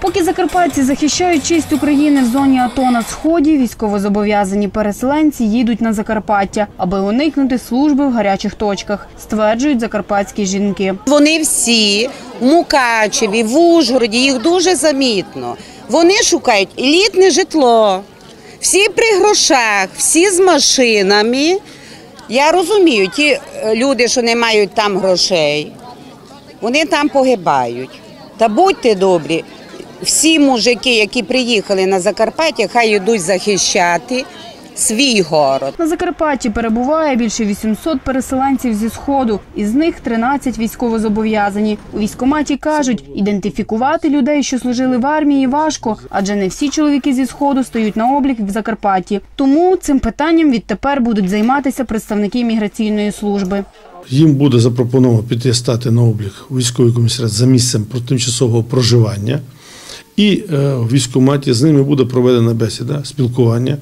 Поки закарпатці захищають честь України в зоні АТО на сході, військовозобов'язані переселенці їдуть на Закарпаття, аби уникнути служби в гарячих точках, стверджують закарпатські жінки. Вони всі в Мукачеві, в Ужгороді, їх дуже замітно. Вони шукають елітне житло, всі при грошах, всі з машинами. Я розумію, ті е, люди, що не мають там грошей, вони там погибають. Та будьте добрі, всі мужики, які приїхали на Закарпаття, хай йдуть захищати свій город. На Закарпатті перебуває більше 800 переселенців зі сходу, із них 13 військовозобов'язані. У військкоматі кажуть, ідентифікувати людей, що служили в армії, важко, адже не всі чоловіки зі сходу стають на облік в Закарпатті. Тому цим питанням відтепер будуть займатися представники міграційної служби. Їм буде запропоновано піти стати на облік у військовий комісаріат за місцем про- тимчасового проживання, і е, в військкоматі з ними буде проведена бесіда, спілкування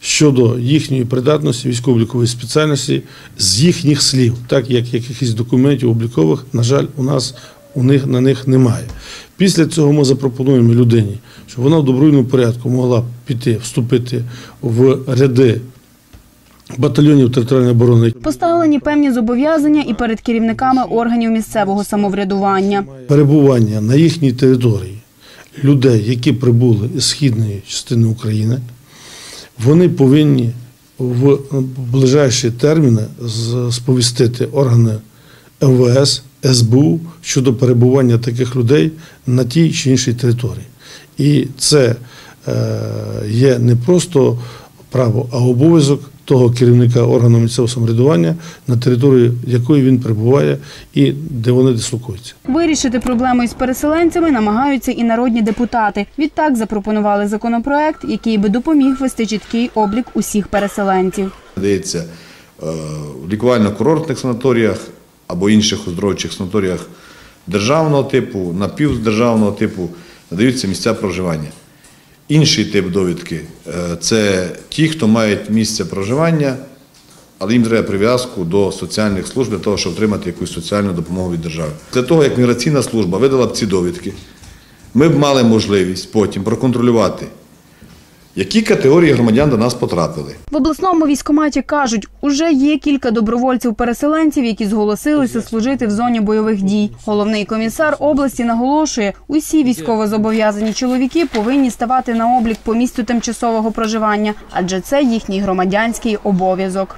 щодо їхньої придатності військово-облікової спеціальності з їхніх слів, так як якихось документів облікових, на жаль, у нас у них на них немає. Після цього ми запропонуємо людині, щоб вона в добровільному порядку могла піти, вступити в ряди батальйонів територіальної оборони. Поставлені певні зобов'язання і перед керівниками органів місцевого самоврядування. перебування на їхній території людей, які прибули із східної частини України, вони повинні в ближайші терміни сповістити органи МВС, СБУ щодо перебування таких людей на тій чи іншій території. І це е, є не просто право, а обов'язок того керівника органу місцевого самоврядування, на території якої він перебуває і де вони дислокуються. Вирішити проблему із переселенцями намагаються і народні депутати. Відтак запропонували законопроект, який би допоміг вести чіткий облік усіх переселенців. надається е, в лікувально-курортних санаторіях або інших оздоровчих санаторіях державного типу, напівдержавного типу надаються місця проживання. Інший тип довідки е, це ті, хто мають місце проживання, але їм треба прив'язку до соціальних служб для того, щоб отримати якусь соціальну допомогу від держави. Для того, як міграційна служба видала б ці довідки, ми б мали можливість потім проконтролювати, які категорії громадян до нас потрапили. В обласному військкоматі кажуть, уже є кілька добровольців-переселенців, які зголосилися служити в зоні бойових дій. Головний комісар області наголошує, усі військовозобов'язані чоловіки повинні ставати на облік по місцю тимчасового проживання, адже це їхній громадянський обов'язок.